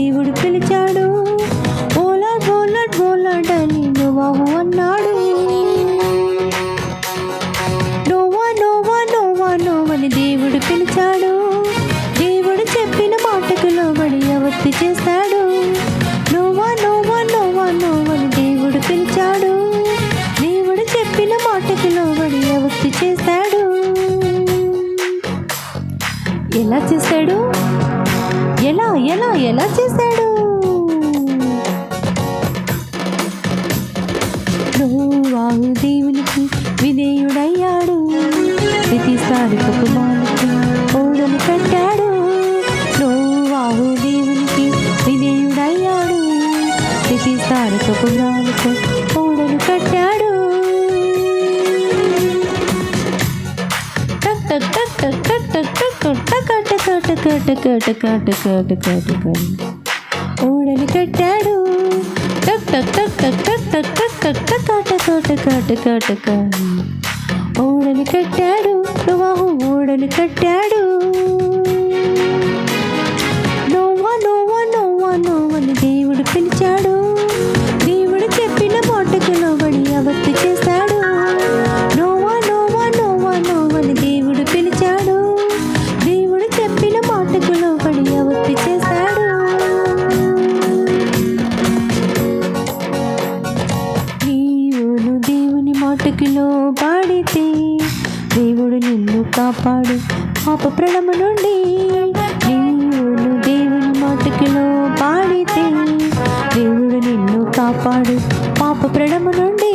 దేవుడు పిలిచాడు. ఓలాడ్ ఓలాడ్ ఓలాడ్ అని నువ్వు అన్నాడు. నోవా నోవా నోవా నోవని దేవుడు పిలిచాడు. దేవుడు చెప్పిన మాటకు లోబడి అవత్తి చేస్తాడు. నోవా నోవా నోవా నోవని దేవుడు పిలిచాడు. దేవుడు చెప్పిన మాటకు లోబడి అవత్తి చేస్తాడు. ఎలా చేస్తాడు? ఎలా ఎలా ఎలా చేశాడు? దేవునికి విధేయుడయ్యాడు. ప్రతిసారి కుటుంబానికి ఓడలు కట్టాడు. వాహు దేవునికి విధేయుడయ్యాడు. ప్రతిసారి కుటుంబానికి ఓడలు కట్టాడు. కట్ట కట్ట కట్ట టక టక టక టక టక టక టక ఓడలు కట్టాడు టక్ టక్ టక్ టక్ టక్ టక్ టక్ టక్ టక టక టక టక టక ఓడలు కట్టాడు ప్రవాహు ఓడలు కట్టాడు దేవుని మాటకు దేవుడు నిన్ను కాపాడు. పాప ప్రణమ నుండి నీవును దేవుని మాటకిలో పాడితే దేవుడు నిన్ను కాపాడు. పాప ప్రణమ నుండి